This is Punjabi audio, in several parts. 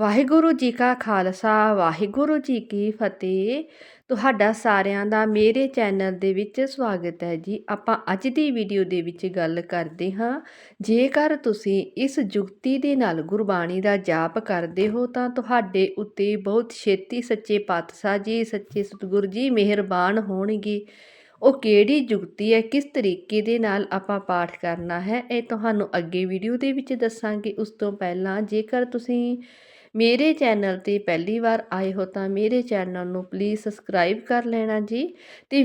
ਵਾਹਿਗੁਰੂ ਜੀ ਕਾ ਖਾਲਸਾ, ਵਾਹਿਗੁਰੂ ਜੀ ਕੀ ਫਤਿਹ। ਤੁਹਾਡਾ ਸਾਰਿਆਂ ਦਾ ਮੇਰੇ ਚੈਨਲ ਦੇ ਵਿੱਚ ਸਵਾਗਤ ਹੈ ਜੀ। ਆਪਾਂ ਅੱਜ ਦੀ ਵੀਡੀਓ ਦੇ ਵਿੱਚ ਗੱਲ ਕਰਦੇ ਹਾਂ। ਜੇਕਰ ਤੁਸੀਂ ਇਸ ਜੁਗਤੀ ਦੇ ਨਾਲ ਗੁਰਬਾਣੀ ਦਾ ਜਾਪ ਕਰਦੇ ਹੋ, ਤਾਂ ਤੁਹਾਡੇ ਉੱਤੇ ਬਹੁਤ ਛੇਤੀ ਸੱਚੇ ਪਾਤਸ਼ਾਹ ਜੀ, ਸੱਚੇ ਸਤਿਗੁਰ ਜੀ ਮਿਹਰਬਾਨ ਹੋਣਗੇ। ਉਹ ਕਿਹੜੀ ਯੁਕਤੀ ਹੈ, ਕਿਸ ਤਰੀਕੇ ਦੇ ਨਾਲ ਆਪਾਂ ਪਾਠ ਕਰਨਾ ਹੈ, ਇਹ ਤੁਹਾਨੂੰ ਅੱਗੇ ਵੀਡੀਓ ਦੇ ਵਿੱਚ ਦੱਸਾਂਗੇ। ਉਸ ਤੋਂ ਪਹਿਲਾਂ ਜੇਕਰ ਤੁਸੀਂ ਮੇਰੇ ਚੈਨਲ ਤੇ ਪਹਿਲੀ ਵਾਰ ਆਏ ਹੋ ਤਾਂ ਮੇਰੇ ਚੈਨਲ ਨੂੰ ਪਲੀਜ਼ ਸਬਸਕ੍ਰਾਈਬ ਕਰ ਲੈਣਾ ਜੀ ਤੇ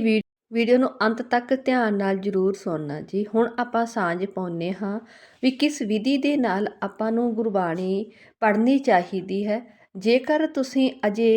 ਵੀਡੀਓ ਨੂੰ ਅੰਤ ਤੱਕ ਧਿਆਨ ਨਾਲ ਜਰੂਰ ਸੁਣਨਾ ਜੀ। ਹੁਣ ਆਪਾਂ ਸਾਂਝ ਪਾਉਂਦੇ ਹਾਂ ਵੀ ਕਿਸ ਵਿਧੀ ਦੇ ਨਾਲ ਆਪਾਂ ਨੂੰ ਗੁਰਬਾਣੀ ਪੜ੍ਹਨੀ ਚਾਹੀਦੀ ਹੈ। ਜੇਕਰ ਤੁਸੀਂ ਅਜੇ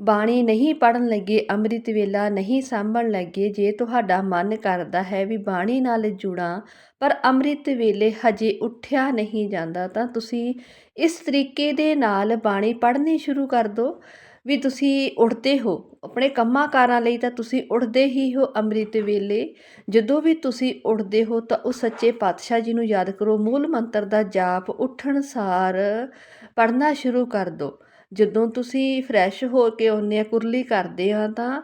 ਬਾਣੀ ਨਹੀਂ ਪੜਨ ਲੱਗੇ, ਅੰਮ੍ਰਿਤ ਵੇਲਾ ਨਹੀਂ ਸਾਂਭਣ ਲੱਗੇ, ਜੇ ਤੁਹਾਡਾ ਮਨ ਕਰਦਾ ਹੈ ਵੀ ਬਾਣੀ ਨਾਲ ਜੁੜਾਂ, ਪਰ ਅੰਮ੍ਰਿਤ ਵੇਲੇ ਹਜੇ ਉੱਠਿਆ ਨਹੀਂ ਜਾਂਦਾ, ਤਾਂ ਤੁਸੀਂ ਇਸ ਤਰੀਕੇ ਦੇ ਨਾਲ ਬਾਣੀ ਪੜ੍ਹਨੀ ਸ਼ੁਰੂ ਕਰ ਦਿਓ ਵੀ ਤੁਸੀਂ ਉੱਠਦੇ ਹੋ। ਆਪਣੇ ਕੰਮਾਂ ਕਾਰਾਂ ਲਈ ਤਾਂ ਤੁਸੀਂ ਉੱਠਦੇ ਹੀ ਹੋ ਅੰਮ੍ਰਿਤ ਵੇਲੇ। ਜਦੋਂ ਵੀ ਤੁਸੀਂ ਉੱਠਦੇ ਹੋ ਤਾਂ ਉਹ ਸੱਚੇ ਪਾਤਸ਼ਾਹ ਜੀ ਨੂੰ ਯਾਦ ਕਰੋ, ਮੂਲ ਮੰਤਰ ਦਾ ਜਾਪ, ਉੱਠਣ ਸਾਰ ਪੜ੍ਹਨਾ ਸ਼ੁਰੂ ਕਰ ਦਿਓ ਜਦੋਂ ਤੁਸੀਂ ਫਰੈਸ਼ ਹੋ ਕੇ ਆਉਂਦੇ ਆ ਕੁਰਲੀ ਕਰਦੇ ਆ ਤਾਂ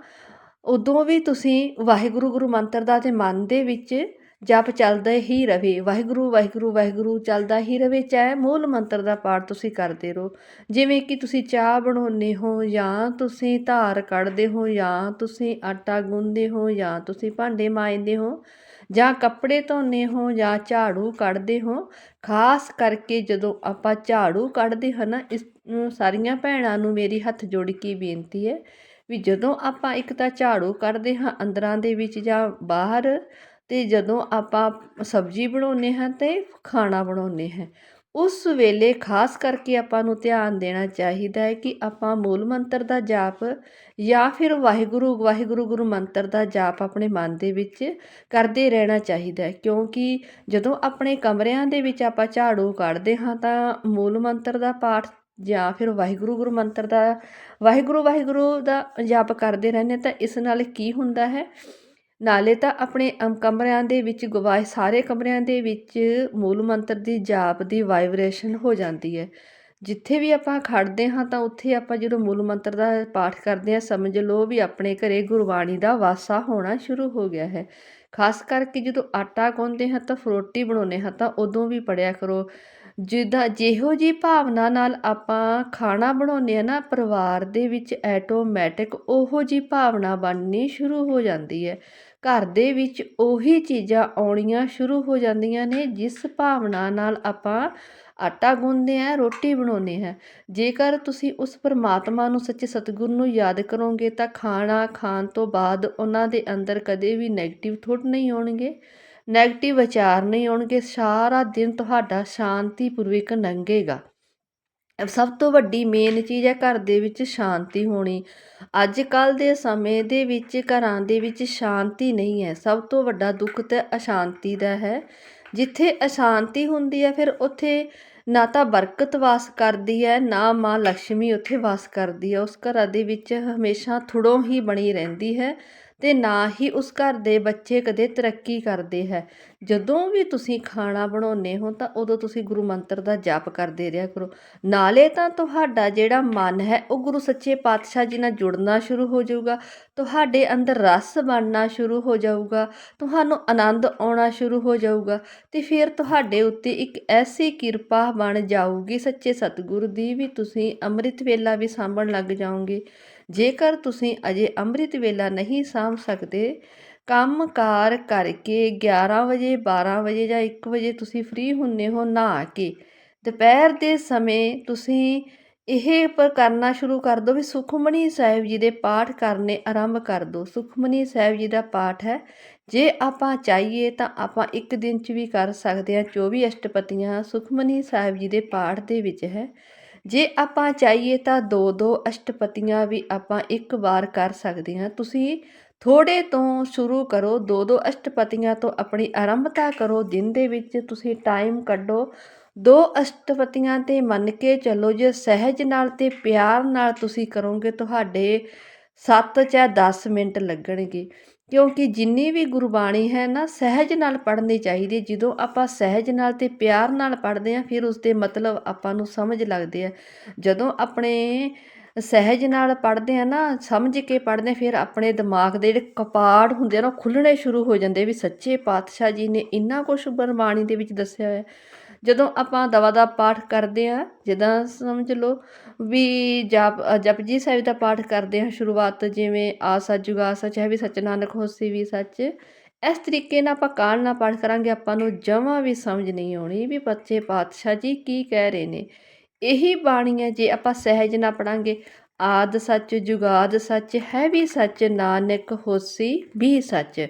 ਉਦੋਂ ਵੀ ਤੁਸੀਂ ਵਾਹਿਗੁਰੂ ਗੁਰੂ ਮੰਤਰ ਦਾ ਤੇ ਮਨ ਦੇ ਵਿੱਚ ਜਪ ਚੱਲਦਾ ਹੀ ਰਵੇ, ਵਾਹਿਗੁਰੂ ਵਾਹਿਗੁਰੂ ਵਾਹਿਗੁਰੂ ਚੱਲਦਾ ਹੀ ਰਵੇ, ਚਾਹੇ ਮੂਲ ਮੰਤਰ ਦਾ ਪਾਠ ਤੁਸੀਂ ਕਰਦੇ ਰਹੋ। ਜਿਵੇਂ ਕਿ ਤੁਸੀਂ ਚਾਹ ਬਣਾਉਂਦੇ ਹੋ ਜਾਂ ਤੁਸੀਂ ਧਾਰ ਕੱਢਦੇ ਹੋ ਜਾਂ ਤੁਸੀਂ ਆਟਾ ਗੁੰਨਦੇ ਹੋ ਜਾਂ ਤੁਸੀਂ ਭਾਂਡੇ ਮਾਂਜਦੇ ਹੋ ਜਾਂ ਕੱਪੜੇ ਧੋਨੇ ਹੋ ਜਾਂ ਝਾੜੂ ਕੱਢਦੇ ਹੋ, ਖਾਸ ਕਰਕੇ ਜਦੋਂ ਆਪਾਂ ਝਾੜੂ ਕੱਢਦੇ ਹਾਂ ਨਾ, ਇਸ ਸਾਰੀਆਂ ਭੈਣਾਂ ਨੂੰ ਮੇਰੀ ਹੱਥ ਜੋੜ ਕੇ ਬੇਨਤੀ ਹੈ ਵੀ ਜਦੋਂ ਆਪਾਂ ਇੱਕ ਤਾਂ ਝਾੜੂ ਕੱਢਦੇ ਹਾਂ ਅੰਦਰਾਂ ਦੇ ਵਿੱਚ ਜਾਂ ਬਾਹਰ, ਤੇ ਜਦੋਂ ਆਪਾਂ ਸਬਜ਼ੀ ਬਣਾਉਂਦੇ ਹਾਂ ਤੇ ਖਾਣਾ ਬਣਾਉਂਦੇ ਹਾਂ ਉਸ ਵੇਲੇ ਖਾਸ ਕਰਕੇ ਆਪਾਂ ਨੂੰ ਧਿਆਨ ਦੇਣਾ ਚਾਹੀਦਾ ਹੈ ਕਿ ਆਪਾਂ ਮੂਲ ਮੰਤਰ ਦਾ ਜਾਪ ਜਾਂ ਫਿਰ ਵਾਹਿਗੁਰੂ ਵਾਹਿਗੁਰੂ ਗੁਰੂ ਮੰਤਰ ਦਾ ਜਾਪ ਆਪਣੇ ਮਨ ਦੇ ਵਿੱਚ ਕਰਦੇ ਰਹਿਣਾ ਚਾਹੀਦਾ ਹੈ। ਕਿਉਂਕਿ ਜਦੋਂ ਆਪਣੇ ਕਮਰਿਆਂ ਦੇ ਵਿੱਚ ਆਪਾਂ ਝਾੜੂ ਕੱਢਦੇ ਹਾਂ ਤਾਂ ਮੂਲ ਮੰਤਰ ਦਾ ਪਾਠ ਜਾਂ ਫਿਰ ਵਾਹਿਗੁਰੂ ਗੁਰੂ ਮੰਤਰ ਦਾ, ਵਾਹਿਗੁਰੂ ਵਾਹਿਗੁਰੂ ਦਾ ਜਾਪ ਕਰਦੇ ਰਹਿੰਦੇ ਤਾਂ ਇਸ ਨਾਲ ਕੀ ਹੁੰਦਾ ਹੈ? ਨਾਲੇ ਤਾਂ ਆਪਣੇ ਅਮ ਕਮਰਿਆਂ ਦੇ ਵਿੱਚ ਗਵਾਏ ਸਾਰੇ ਕਮਰਿਆਂ ਦੇ ਵਿੱਚ ਮੂਲ ਮੰਤਰ ਦੀ ਜਾਪ ਦੀ ਵਾਈਬ੍ਰੇਸ਼ਨ ਹੋ ਜਾਂਦੀ ਹੈ। ਜਿੱਥੇ ਵੀ ਆਪਾਂ ਖੜਦੇ ਹਾਂ ਤਾਂ ਉੱਥੇ ਆਪਾਂ ਜਦੋਂ ਮੂਲ ਮੰਤਰ ਦਾ ਪਾਠ ਕਰਦੇ ਹਾਂ, ਸਮਝ ਲਓ ਵੀ ਆਪਣੇ ਘਰੇ ਗੁਰਬਾਣੀ ਦਾ ਵਾਸਾ ਹੋਣਾ ਸ਼ੁਰੂ ਹੋ ਗਿਆ ਹੈ। ਖਾਸ ਕਰਕੇ ਜਦੋਂ ਆਟਾ ਗੁੰਨਦੇ ਹਾਂ ਤਾਂ ਫਰੋਟੀ ਬਣਾਉਂਦੇ ਹਾਂ ਤਾਂ ਉਦੋਂ ਵੀ ਪੜਿਆ ਕਰੋ। ਜਿੱਦਾਂ ਜਿਹੋ ਜੀ ਭਾਵਨਾ ਨਾਲ ਆਪਾਂ ਖਾਣਾ ਬਣਾਉਂਦੇ ਆ ਨਾ, ਪਰਿਵਾਰ ਦੇ ਵਿੱਚ ਐਟੋਮੈਟਿਕ ਉਹੋ ਜੀ ਭਾਵਨਾ ਬਣਨੀ ਸ਼ੁਰੂ ਹੋ ਜਾਂਦੀ ਹੈ। ਘਰ ਦੇ ਵਿੱਚ ਉਹੀ ਚੀਜ਼ਾਂ ਆਉਣੀਆਂ ਸ਼ੁਰੂ ਹੋ ਜਾਂਦੀਆਂ ਨੇ, ਜਿਸ ਭਾਵਨਾ ਨਾਲ ਆਪਾਂ ਆਟਾ ਗੁੰਨਦੇ ਆ ਰੋਟੀ ਬਣਾਉਂਦੇ ਆ ਜੇਕਰ ਤੁਸੀਂ ਉਸ ਪਰਮਾਤਮਾ ਨੂੰ, ਸੱਚੇ ਸਤਿਗੁਰ ਨੂੰ ਯਾਦ ਕਰੋਗੇ ਤਾਂ ਖਾਣਾ ਖਾਣ ਤੋਂ ਬਾਅਦ ਉਹਨਾਂ ਦੇ ਅੰਦਰ ਕਦੇ ਵੀ ਨੈਗੇਟਿਵ ਥੋਟ ਨਹੀਂ ਆਉਣਗੇ। ਨੈਗੇਟਿਵ ਵਿਚਾਰ ਨਹੀਂ ਆਉਣਗੇ, ਸਾਰਾ ਦਿਨ ਤੁਹਾਡਾ ਸ਼ਾਂਤੀ ਪੂਰਵਕ ਲੰਘੇਗਾ ਸਭ ਤੋਂ ਵੱਡੀ ਮੇਨ ਚੀਜ਼ ਹੈ ਘਰ ਦੇ ਵਿੱਚ ਸ਼ਾਂਤੀ ਹੋਣੀ। ਅੱਜ ਕੱਲ ਦੇ ਸਮੇਂ ਦੇ ਵਿੱਚ, ਘਰਾਂ ਦੇ ਵਿੱਚ ਸ਼ਾਂਤੀ ਨਹੀਂ ਹੈ। ਸਭ ਤੋਂ ਵੱਡਾ ਦੁੱਖ ਤੇ ਅਸ਼ਾਂਤੀ ਦਾ ਹੈ। ਜਿੱਥੇ ਅਸ਼ਾਂਤੀ ਹੁੰਦੀ ਹੈ, ਫਿਰ ਉੱਥੇ ਨਾ ਤਾਂ ਬਰਕਤ ਵਾਸ ਕਰਦੀ ਹੈ, ਨਾ ਮਾਂ ਲక్ష్ਮੀ ਉੱਥੇ ਵਾਸ ਕਰਦੀ ਹੈ। ਉਸ ਘਰਾਂ ਦੇ ਵਿੱਚ ਹਮੇਸ਼ਾ ਥੜੋਂ ਹੀ ਬਣੀ ਰਹਿੰਦੀ ਹੈ। ਤੇ ਨਾ ਹੀ ਉਸ ਘਰ ਦੇ ਬੱਚੇ ਕਦੇ ਤਰੱਕੀ ਕਰਦੇ ਹੈ। ਜਦੋਂ ਵੀ ਤੁਸੀਂ ਖਾਣਾ ਬਣਾਉਂਦੇ ਹੋ ਤਾਂ ਉਦੋਂ ਤੁਸੀਂ ਗੁਰੂ ਮੰਤਰ ਦਾ ਜਾਪ ਕਰਦੇ ਰਿਹਾ ਕਰੋ। ਨਾਲੇ ਤਾਂ ਤੁਹਾਡਾ ਜਿਹੜਾ ਮਨ ਹੈ, ਉਹ ਗੁਰੂ ਸੱਚੇ ਪਾਤਸ਼ਾਹ ਜੀ ਨਾਲ ਜੁੜਨਾ ਸ਼ੁਰੂ ਹੋ ਜਾਊਗਾ, ਤੁਹਾਡੇ ਅੰਦਰ ਰਸ ਬਣਨਾ ਸ਼ੁਰੂ ਹੋ ਜਾਊਗਾ, ਤੁਹਾਨੂੰ ਆਨੰਦ ਆਉਣਾ ਸ਼ੁਰੂ ਹੋ ਜਾਊਗਾ, ਤੇ ਫਿਰ ਤੁਹਾਡੇ ਉੱਤੇ ਇੱਕ ਐਸੀ ਕਿਰਪਾ ਬਣ ਜਾਊਗੀ ਸੱਚੇ ਸਤਿਗੁਰੂ ਦੀ ਵੀ ਤੁਸੀਂ ਅੰਮ੍ਰਿਤ ਵੇਲਾ ਵੀ ਸਾਂਭਣ ਲੱਗ ਜਾਓਗੇ। ਜੇਕਰ ਤੁਸੀਂ ਅਜੇ ਅੰਮ੍ਰਿਤ ਵੇਲਾ ਨਹੀਂ ਸਾਂਭ ਸਕਦੇ ਕੰਮ ਕਾਰ ਕਰਕੇ 11 ਵਜੇ 12 ਵਜੇ ਜਾਂ ਇੱਕ ਵਜੇ ਤੁਸੀਂ ਫ੍ਰੀ ਹੁੰਦੇ ਹੋ ਨਹਾ ਕੇ। ਦੁਪਹਿਰ ਦੇ ਸਮੇਂ ਤੁਸੀਂ ਇਹ ਪਰ ਕਰਨਾ ਸ਼ੁਰੂ ਕਰ ਦਿਓ ਵੀ ਸੁਖਮਨੀ ਸਾਹਿਬ ਜੀ ਦੇ ਪਾਠ ਕਰਨੇ ਆਰੰਭ ਕਰ ਦਿਓ ਸੁਖਮਨੀ ਸਾਹਿਬ ਜੀ ਦਾ ਪਾਠ ਹੈ, ਜੇ ਆਪਾਂ ਚਾਹੀਏ ਤਾਂ ਆਪਾਂ ਇੱਕ ਦਿਨ 'ਚ ਵੀ ਕਰ ਸਕਦੇ ਹਾਂ 24 ਅਸ਼ਟਪਤੀਆਂ ਸੁਖਮਨੀ ਸਾਹਿਬ ਜੀ ਦੇ ਪਾਠ ਦੇ ਵਿੱਚ ਹੈ, ਜੇ ਆਪਾਂ ਚਾਹੀਏ ਤਾਂ ਦੋ ਦੋ ਅਸ਼ਟਪਤੀਆਂ ਵੀ ਆਪਾਂ ਇੱਕ ਵਾਰ ਕਰ ਸਕਦੇ ਹਾਂ। ਤੁਸੀਂ ਥੋੜੇ ਤੋਂ ਸ਼ੁਰੂ ਕਰੋ ਦੋ ਦੋ ਅਸ਼ਟਪਤੀਆਂ ਤੋਂ ਆਪਣੀ ਆਰੰਭਤਾ ਕਰੋ, ਦਿਨ ਦੇ ਵਿੱਚ ਤੁਸੀਂ ਟਾਈਮ ਕੱਢੋ। ਦੋ ਅਸ਼ਟਪਤੀਆਂ ਤੇ ਮੰਨ ਕੇ ਚੱਲੋ, ਜੇ ਸਹਿਜ ਨਾਲ ਤੇ ਪਿਆਰ ਨਾਲ ਤੁਸੀਂ ਕਰੋਗੇ, ਤੁਹਾਡੇ 7 ਜਾਂ 10 ਮਿੰਟ ਲੱਗਣਗੇ। ਕਿਉਂਕਿ ਜਿੰਨੀ ਵੀ ਗੁਰਬਾਣੀ ਹੈ ਨਾ, ਸਹਿਜ ਨਾਲ ਪੜ੍ਹਨੀ ਚਾਹੀਦੀ। ਜਦੋਂ ਆਪਾਂ ਸਹਿਜ ਨਾਲ ਤੇ ਪਿਆਰ ਨਾਲ ਪੜ੍ਹਦੇ ਹਾਂ, ਫਿਰ ਉਸ ਦੇ ਮਤਲਬ ਆਪਾਂ ਨੂੰ ਸਮਝ ਲੱਗਦੇ ਆ। ਜਦੋਂ ਆਪਣੇ ਸਹਿਜ ਨਾਲ ਪੜ੍ਹਦੇ ਆ ਨਾ ਸਮਝ ਕੇ ਪੜ੍ਹਦੇ ਹਾਂ, ਫਿਰ ਆਪਣੇ ਦਿਮਾਗ ਦੇ ਜਿਹੜੇ ਕਪਾੜ ਹੁੰਦੇ ਆ ਨਾ ਉਹ ਖੁੱਲ੍ਹਣੇ ਸ਼ੁਰੂ ਹੋ ਜਾਂਦੇ ਵੀ ਸੱਚੇ ਪਾਤਸ਼ਾਹ ਜੀ ਨੇ ਇੰਨਾ ਕੁਛ ਗੁਰਬਾਣੀ ਦੇ ਵਿੱਚ ਦੱਸਿਆ ਹੋਇਆ। ਜਦੋਂ ਆਪਾਂ ਦਵਾ ਦਾ ਪਾਠ ਕਰਦੇ ਆ ਜਿੱਦਾਂ ਸਮਝ ਲਓ ਵੀ ਜਪ ਜਪਜੀ ਸਾਹਿਬ ਦਾ ਪਾਠ ਕਰਦੇ ਹਾਂ ਸ਼ੁਰੂਆਤ ਜਿਵੇਂ ਆ ਸੱਚ ਜੁਗਾ ਸੱਚ ਹੈ ਵੀ ਸੱਚ ਨਾਨਕ ਹੋਸੀ ਵੀ ਸੱਚ ਇਸ ਤਰੀਕੇ ਨਾਲ ਆਪਾਂ ਕਾਲ ਨਾਲ ਪਾਠ ਕਰਾਂਗੇ ਆਪਾਂ ਨੂੰ ਜਮਾਂ ਵੀ ਸਮਝ ਨਹੀਂ ਆਉਣੀ ਵੀ ਪੱਚੇ ਪਾਤਸ਼ਾਹ ਜੀ ਕੀ ਕਹਿ ਰਹੇ ਨੇ। ਇਹੀ ਬਾਣੀ ਹੈ ਜੇ ਆਪਾਂ ਸਹਿਜ ਨਾ ਪੜਾਂਗੇ, ਆਦ ਸੱਚ ਜੁਗਾਦ ਸੱਚ, ਹੈ ਵੀ ਸੱਚ, ਨਾਨਕ ਹੋਸੀ ਵੀ ਸੱਚ।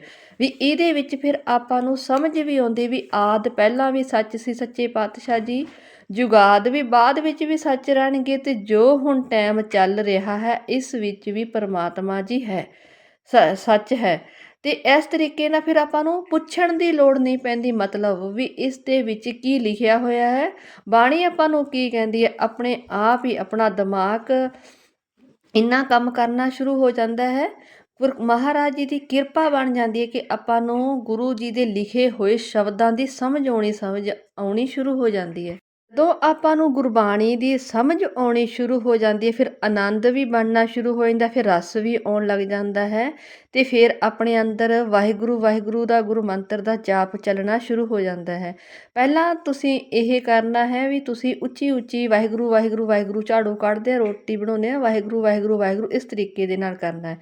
ਵੀ ਇਹਦੇ ਵਿੱਚ ਫਿਰ ਆਪਾਂ ਨੂੰ ਸਮਝ ਵੀ ਆਉਂਦੀ ਵੀ ਆਦ ਪਹਿਲਾਂ ਵੀ ਸੱਚ ਸੀ ਸੱਚੇ ਪਾਤਸ਼ਾਹ ਜੀ, ਜੁਗਾਦ ਵੀ ਬਾਅਦ ਵਿੱਚ ਵੀ ਸੱਚ ਰਹਿਣਗੇ ਤੇ ਜੋ ਹੁਣ ਟਾਈਮ ਚੱਲ ਰਿਹਾ ਹੈ, ਇਸ ਵਿੱਚ ਵੀ ਪਰਮਾਤਮਾ ਜੀ ਹੈ ਸੱਚ ਹੈ। ਤੇ ਇਸ ਤਰੀਕੇ ਨਾਲ ਫਿਰ ਆਪਾਂ ਨੂੰ ਪੁੱਛਣ ਦੀ ਲੋੜ ਨਹੀਂ ਪੈਂਦੀ ਮਤਲਬ ਵੀ ਇਸ ਦੇ ਵਿੱਚ ਕੀ ਲਿਖਿਆ ਹੋਇਆ ਹੈ। ਬਾਣੀ ਆਪਾਂ ਨੂੰ ਕੀ ਕਹਿੰਦੀ ਹੈ? ਆਪਣੇ ਆਪ ਹੀ ਆਪਣਾ ਦਿਮਾਗ ਇੰਨਾ ਕੰਮ ਕਰਨਾ ਸ਼ੁਰੂ ਹੋ ਜਾਂਦਾ ਹੈ। ਗੁਰ ਮਹਾਰਾਜ ਜੀ ਦੀ ਕਿਰਪਾ ਬਣ ਜਾਂਦੀ ਹੈ ਕਿ ਆਪਾਂ ਨੂੰ ਗੁਰੂ ਜੀ ਦੇ ਲਿਖੇ ਹੋਏ ਸ਼ਬਦਾਂ ਦੀ ਸਮਝ ਆਉਣੀ ਸਮਝ ਆਉਣੀ ਸ਼ੁਰੂ ਹੋ ਜਾਂਦੀ ਹੈ। ਜਦੋਂ ਆਪਾਂ ਨੂੰ ਗੁਰਬਾਣੀ ਦੀ ਸਮਝ ਆਉਣੀ ਸ਼ੁਰੂ ਹੋ ਜਾਂਦੀ ਹੈ, ਫਿਰ ਆਨੰਦ ਵੀ ਬਣਨਾ ਸ਼ੁਰੂ ਹੋ ਜਾਂਦਾ, ਫਿਰ ਰਸ ਵੀ ਆਉਣ ਲੱਗ ਜਾਂਦਾ ਹੈ ਤੇ ਫਿਰ ਆਪਣੇ ਅੰਦਰ ਵਾਹਿਗੁਰੂ ਵਾਹਿਗੁਰੂ ਦਾ ਗੁਰੂ ਮੰਤਰ ਦਾ ਜਾਪ ਚੱਲਣਾ ਸ਼ੁਰੂ ਹੋ ਜਾਂਦਾ ਹੈ। ਪਹਿਲਾਂ ਤੁਸੀਂ ਇਹ ਕਰਨਾ ਹੈ ਵੀ ਤੁਸੀਂ ਉੱਚੀ ਉੱਚੀ ਵਾਹਿਗੁਰੂ ਵਾਹਿਗੁਰੂ ਵਾਹਿਗੁਰੂ ਝਾੜੂ ਕੱਢਦੇ ਆ ਰੋਟੀ ਬਣਾਉਂਦੇ ਆ ਵਾਹਿਗੁਰੂ ਵਾਹਿਗੁਰੂ ਵਾਹਿਗੁਰੂ ਇਸ ਤਰੀਕੇ ਦੇ ਨਾਲ ਕਰਨਾ ਹੈ।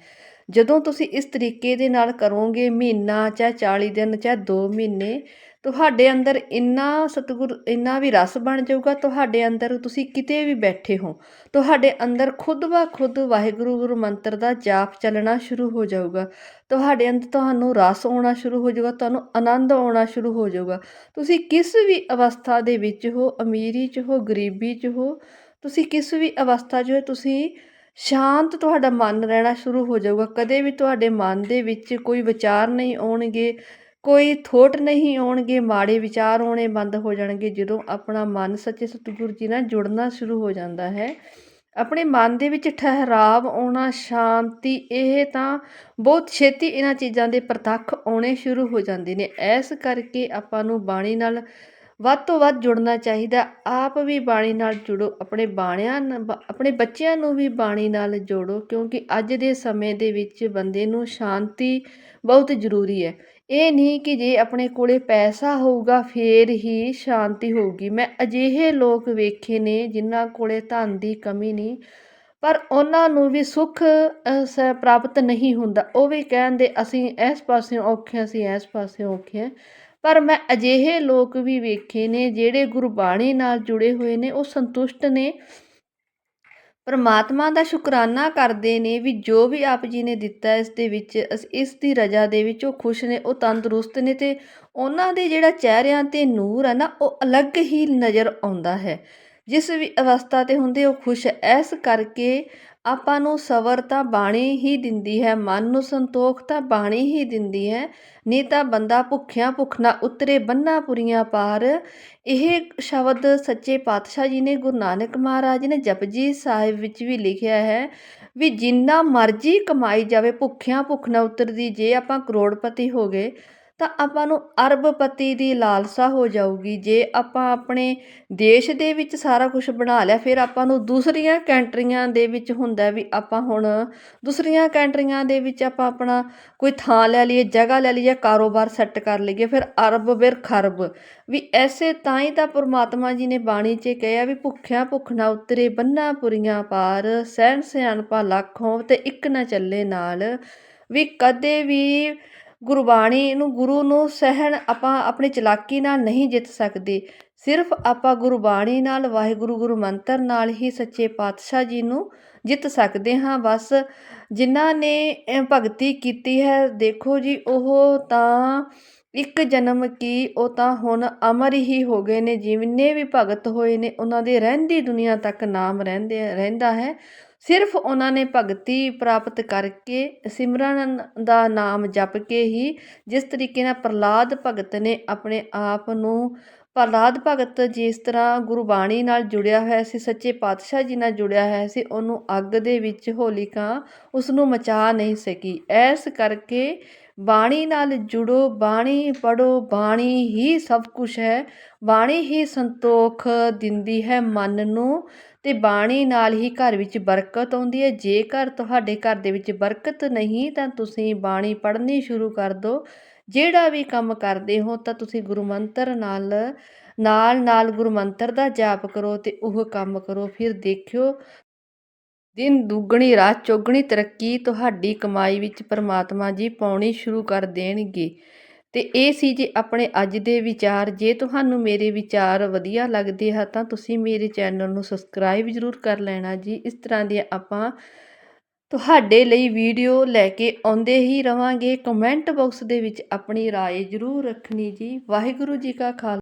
ਜਦੋਂ ਤੁਸੀਂ ਇਸ ਤਰੀਕੇ ਦੇ ਨਾਲ ਕਰੋਗੇ, ਮਹੀਨਾ ਚਾਹੇ 40 ਦਿਨ ਚਾਹੇ 2 ਮਹੀਨੇ ਤੁਹਾਡੇ ਅੰਦਰ ਇੰਨਾ ਸਤਿਗੁਰ, ਇੰਨਾ ਵੀ ਰਸ ਬਣ ਜਾਊਗਾ, ਤੁਹਾਡੇ ਅੰਦਰ ਤੁਸੀਂ ਕਿਤੇ ਵੀ ਬੈਠੇ ਹੋ, ਤੁਹਾਡੇ ਅੰਦਰ ਖੁਦ ਬਾ ਖੁਦ ਵਾਹਿਗੁਰੂ ਗੁਰੂ ਮੰਤਰ ਦਾ ਜਾਪ ਚੱਲਣਾ ਸ਼ੁਰੂ ਹੋ ਜਾਊਗਾ। ਤੁਹਾਡੇ ਅੰਦਰ ਤੁਹਾਨੂੰ ਰਸ ਆਉਣਾ ਸ਼ੁਰੂ ਹੋ ਜਾਊਗਾ, ਤੁਹਾਨੂੰ ਆਨੰਦ ਆਉਣਾ ਸ਼ੁਰੂ ਹੋ ਜਾਊਗਾ। ਤੁਸੀਂ ਕਿਸ ਵੀ ਅਵਸਥਾ ਦੇ ਵਿੱਚ ਹੋ, ਅਮੀਰੀ 'ਚ ਹੋ, ਗਰੀਬੀ 'ਚ ਹੋ, ਤੁਸੀਂ ਕਿਸ ਵੀ ਅਵਸਥਾ 'ਚ ਹੋ, ਤੁਸੀਂ ਸ਼ਾਂਤ ਤੁਹਾਡਾ ਮਨ ਰਹਿਣਾ ਸ਼ੁਰੂ ਹੋ ਜਾਊਗਾ। ਕਦੇ ਵੀ ਤੁਹਾਡੇ ਮਨ ਦੇ ਵਿੱਚ ਕੋਈ ਵਿਚਾਰ ਨਹੀਂ ਆਉਣਗੇ ਕੋਈ ਥੋਟ ਨਹੀਂ ਆਉਣਗੇ, ਮਾੜੇ ਵਿਚਾਰ ਆਉਣੇ ਬੰਦ ਹੋ ਜਾਣਗੇ, ਜਦੋਂ ਆਪਣਾ ਮਨ ਸੱਚੇ ਸਤਿਗੁਰੂ ਜੀ ਨਾਲ ਜੁੜਨਾ ਸ਼ੁਰੂ ਹੋ ਜਾਂਦਾ ਹੈ। ਆਪਣੇ ਮਨ ਦੇ ਵਿੱਚ ਠਹਿਰਾਵ ਆਉਣਾ, ਸ਼ਾਂਤੀ, ਇਹ ਤਾਂ ਬਹੁਤ ਛੇਤੀ ਇਹਨਾਂ ਚੀਜ਼ਾਂ ਦੇ ਪ੍ਰਤੱਖ ਆਉਣੇ ਸ਼ੁਰੂ ਹੋ ਜਾਂਦੇ ਨੇ। ਇਸ ਕਰਕੇ ਆਪਾਂ ਨੂੰ ਬਾਣੀ ਨਾਲ ਵੱਧ ਤੋਂ ਵੱਧ ਜੁੜਨਾ ਚਾਹੀਦਾ। ਆਪ ਵੀ ਬਾਣੀ ਨਾਲ ਜੁੜੋ, ਆਪਣੇ ਬਾਣਿਆਂ ਨ- ਆਪਣੇ ਬੱਚਿਆਂ ਨੂੰ ਵੀ ਬਾਣੀ ਨਾਲ ਜੋੜੋ, ਕਿਉਂਕਿ ਅੱਜ ਦੇ ਸਮੇਂ ਦੇ ਵਿੱਚ ਬੰਦੇ ਨੂੰ ਸ਼ਾਂਤੀ ਬਹੁਤ ਜ਼ਰੂਰੀ ਹੈ। ਇਹ ਨਹੀਂ ਕਿ ਜੇ ਆਪਣੇ ਕੋਲੇ ਪੈਸਾ ਹੋਊਗਾ, ਫੇਰ ਹੀ ਸ਼ਾਂਤੀ ਹੋਊਗੀ। ਮੈਂ ਅਜਿਹੇ ਲੋਕ ਵੇਖੇ ਨੇ ਜਿਨ੍ਹਾਂ ਕੋਲੇ ਧਨ ਦੀ ਕਮੀ ਨਹੀਂ, ਪਰ ਉਹਨਾਂ ਨੂੰ ਵੀ ਸੁੱਖ ਸ ਪ੍ਰਾਪਤ ਨਹੀਂ ਹੁੰਦਾ। ਉਹ ਵੀ ਕਹਿੰਦੇ, ਅਸੀਂ ਇਸ ਪਾਸਿਓਂ ਔਖੇ ਅਸੀਂ ਇਸ ਪਾਸਿਓਂ ਔਖੇ ਹਾਂ। ਪਰ ਮੈਂ ਅਜਿਹੇ ਲੋਕ ਵੀ ਵੇਖੇ ਨੇ ਜਿਹੜੇ ਗੁਰਬਾਣੀ ਨਾਲ ਜੁੜੇ ਹੋਏ ਨੇ, ਉਹ ਸੰਤੁਸ਼ਟ ਨੇ। ਪਰਮਾਤਮਾ ਦਾ ਸ਼ੁਕਰਾਨਾ ਕਰਦੇ ਨੇ ਵੀ ਜੋ ਵੀ ਆਪ ਜੀ ਨੇ ਦਿੱਤਾ ਇਸ ਦੇ ਵਿੱਚ, ਅਸ- ਇਸ ਦੀ ਰਜਾ ਦੇ ਵਿੱਚ ਉਹ ਖੁਸ਼ ਨੇ, ਉਹ ਤੰਦਰੁਸਤ ਨੇ ਤੇ ਉਹਨਾਂ ਦੇ ਜਿਹੜਾ ਚਿਹਰਿਆਂ ਤੇ ਨੂਰ ਹੈ ਨਾ, ਉਹ ਅਲੱਗ ਹੀ ਨਜ਼ਰ ਆਉਂਦਾ ਹੈ। ਜਿਸ ਵੀ ਅਵਸਥਾ ਤੇ ਹੁੰਦੇ ਉਹ ਖੁਸ਼ ਇਸ ਕਰਕੇ ਆਪਾਂ ਨੂੰ ਸਬਰ ਤਾਂ ਬਾਣੀ ਹੀ ਦਿੰਦੀ ਹੈ, ਮਨ ਨੂੰ ਸੰਤੋਖ ਤਾਂ ਬਾਣੀ ਹੀ ਦਿੰਦੀ ਹੈ, ਨਹੀਂ ਤਾਂ ਬੰਦਾ ਭੁੱਖਿਆਂ ਭੁੱਖਣਾ ਉਤਰੇ ਬੰਨਾ ਪੁਰੀਆਂ ਪਾਰ। ਇਹ ਸ਼ਬਦ ਸੱਚੇ ਪਾਤਸ਼ਾਹ ਜੀ ਨੇ ਗੁਰੂ ਨਾਨਕ ਮਹਾਰਾਜ ਨੇ ਜਪਜੀ ਸਾਹਿਬ ਵਿੱਚ ਵੀ ਲਿਖਿਆ ਹੈ ਵੀ ਜਿੰਨਾ ਮਰਜ਼ੀ ਕਮਾਈ ਜਾਵੇ, ਭੁੱਖਿਆਂ ਭੁੱਖ ਨਾ ਉਤਰਦੀ, ਜੇ ਆਪਾਂ ਕਰੋੜਪਤੀ ਹੋ ਗਏ ਤਾਂ ਆਪਾਂ ਨੂੰ ਅਰਬਪਤੀ ਦੀ ਲਾਲਸਾ ਹੋ ਜਾਊਗੀ। ਜੇ ਆਪਾਂ ਆਪਣੇ ਦੇਸ਼ ਦੇ ਵਿੱਚ ਸਾਰਾ ਕੁਝ ਬਣਾ ਲਿਆ, ਫਿਰ ਆਪਾਂ ਨੂੰ ਦੂਸਰੀਆਂ ਕੰਟਰੀਆਂ ਦੇ ਵਿੱਚ ਹੁੰਦਾ ਵੀ ਆਪਾਂ ਹੁਣ ਦੂਸਰੀਆਂ ਕੰਟਰੀਆਂ ਦੇ ਵਿੱਚ ਆਪਾਂ ਆਪਣਾ ਕੋਈ ਥਾਂ ਲੈ ਲਈਏ, ਜਗ੍ਹਾ ਲੈ ਲਈਏ, ਕਾਰੋਬਾਰ ਸੈੱਟ ਕਰ ਲਈਏ, ਫਿਰ ਅਰਬ ਫਿਰ ਖਰਬ। ਵੀ ਐਸੇ ਤਾਂ ਹੀ ਤਾਂ ਪਰਮਾਤਮਾ ਜੀ ਨੇ ਬਾਣੀ 'ਚ ਕਿਹਾ ਵੀ ਭੁੱਖਿਆਂ ਭੁੱਖ ਨਾ ਉਤਰੇ, ਬੰਨਾ ਪੁਰੀਆਂ ਪਾਰ ਸਹਿਣ ਸਿਆਣਪਾ ਲੱਖ ਹੋਵ ਤੇ ਇੱਕ ਨਾ ਚੱਲੇ ਨਾਲ। ਵੀ ਕਦੇ ਵੀ ਗੁਰਬਾਣੀ ਨੂੰ ਗੁਰੂ ਨੂੰ ਸਹਿਣ ਆਪਾਂ ਆਪਣੀ ਚਲਾਕੀ ਨਾਲ ਨਹੀਂ ਜਿੱਤ ਸਕਦੇ। ਸਿਰਫ ਆਪਾਂ ਗੁਰਬਾਣੀ ਨਾਲ, ਵਾਹਿਗੁਰੂ ਗੁਰੂ ਮੰਤਰ ਨਾਲ ਹੀ ਸੱਚੇ ਪਾਤਸ਼ਾਹ ਜੀ ਨੂੰ ਜਿੱਤ ਸਕਦੇ ਹਾਂ। ਬਸ ਜਿਨ੍ਹਾਂ ਨੇ ਭਗਤੀ ਕੀਤੀ ਹੈ, ਦੇਖੋ ਜੀ, ਉਹ ਤਾਂ ਇੱਕ ਜਨਮ ਕੀ, ਉਹ ਤਾਂ ਹੁਣ ਅਮਰ ਹੀ ਹੋ ਗਏ ਨੇ। ਜਿੰਨੇ ਵੀ ਭਗਤ ਹੋਏ ਨੇ, ਉਹਨਾਂ ਦੇ ਰਹਿੰਦੀ ਦੁਨੀਆ ਤੱਕ ਨਾਮ ਰਹਿੰਦੇ, ਰਹਿੰਦਾ ਹੈ। ਸਿਰਫ ਉਹਨਾਂ ਨੇ ਭਗਤੀ ਪ੍ਰਾਪਤ ਕਰਕੇ ਸਿਮਰਨ ਦਾ ਨਾਮ ਜਪ ਕੇ ਹੀ ਜਿਸ ਤਰੀਕੇ ਨਾਲ ਪ੍ਰਲਾਦ ਭਗਤ ਨੇ ਆਪਣੇ ਆਪ ਨੂੰ ਪ੍ਰਲਾਦ ਭਗਤ ਜਿਸ ਤਰ੍ਹਾਂ ਗੁਰਬਾਣੀ ਨਾਲ ਜੁੜਿਆ ਹੋਇਆ ਸੀ, ਸੱਚੇ ਪਾਤਸ਼ਾਹ ਜੀ ਨਾਲ ਜੁੜਿਆ ਹੋਇਆ ਸੀ, ਉਹਨੂੰ ਅੱਗ ਦੇ ਵਿੱਚ ਹੋਲਿਕਾ ਉਸ ਨੂੰ ਮਚਾ ਨਹੀਂ ਸਕੀ। ਐਸ ਕਰਕੇ ਬਾਣੀ ਨਾਲ ਜੁੜੋ, ਬਾਣੀ ਪੜੋ ਬਾਣੀ ਹੀ ਸਭ ਕੁਛ ਹੈ। ਬਾਣੀ ਹੀ ਸੰਤੋਖ ਦਿੰਦੀ ਹੈ ਮਨ ਨੂੰ ਅਤੇ ਬਾਣੀ ਨਾਲ ਹੀ ਘਰ ਵਿੱਚ ਬਰਕਤ ਆਉਂਦੀ ਹੈ। ਜੇਕਰ ਤੁਹਾਡੇ ਘਰ ਦੇ ਵਿੱਚ ਬਰਕਤ ਨਹੀਂ, ਤਾਂ ਤੁਸੀਂ ਬਾਣੀ ਪੜ੍ਹਨੀ ਸ਼ੁਰੂ ਕਰ ਦਿਓ ਜਿਹੜਾ ਵੀ ਕੰਮ ਕਰਦੇ ਹੋ, ਤਾਂ ਤੁਸੀਂ ਗੁਰੂ ਮੰਤਰ ਨਾਲ ਨਾਲ ਨਾਲ ਗੁਰੂ ਮੰਤਰ ਦਾ ਜਾਪ ਕਰੋ ਅਤੇ ਉਹ ਕੰਮ ਕਰੋ। ਫਿਰ ਦੇਖਿਓ ਦਿਨ ਦੁੱਗਣੀ ਰਾਤ ਚੌਗਣੀ ਤਰੱਕੀ ਤੁਹਾਡੀ ਕਮਾਈ ਵਿੱਚ ਪਰਮਾਤਮਾ ਜੀ ਪਾਉਣੀ ਸ਼ੁਰੂ ਕਰ ਦੇਣਗੇ ਤੇ ਇਹ ਸੀ ਜੀ ਆਪਣੇ ਅੱਜ ਦੇ ਵਿਚਾਰ ਜੇ ਤੁਹਾਨੂੰ ਮੇਰੇ ਵਿਚਾਰ ਵਧੀਆ ਲੱਗਦੇ ਆ ਤਾਂ ਤੁਸੀਂ ਮੇਰੇ ਚੈਨਲ ਨੂੰ ਸਬਸਕ੍ਰਾਈਬ ਜ਼ਰੂਰ ਕਰ ਲੈਣਾ ਜੀ ਇਸ ਤਰ੍ਹਾਂ ਦੀਆਂ ਆਪਾਂ ਤੁਹਾਡੇ ਲਈ ਵੀਡੀਓ ਲੈ ਕੇ ਆਉਂਦੇ ਹੀ ਰਵਾਂਗੇ ਕਮੈਂਟ ਬਾਕਸ ਦੇ ਵਿੱਚ ਆਪਣੀ رائے ਜ਼ਰੂਰ ਰੱਖਣੀ ਜੀ ਵਾਹਿਗੁਰੂ ਜੀ ਕਾ ਖਾਲਸਾ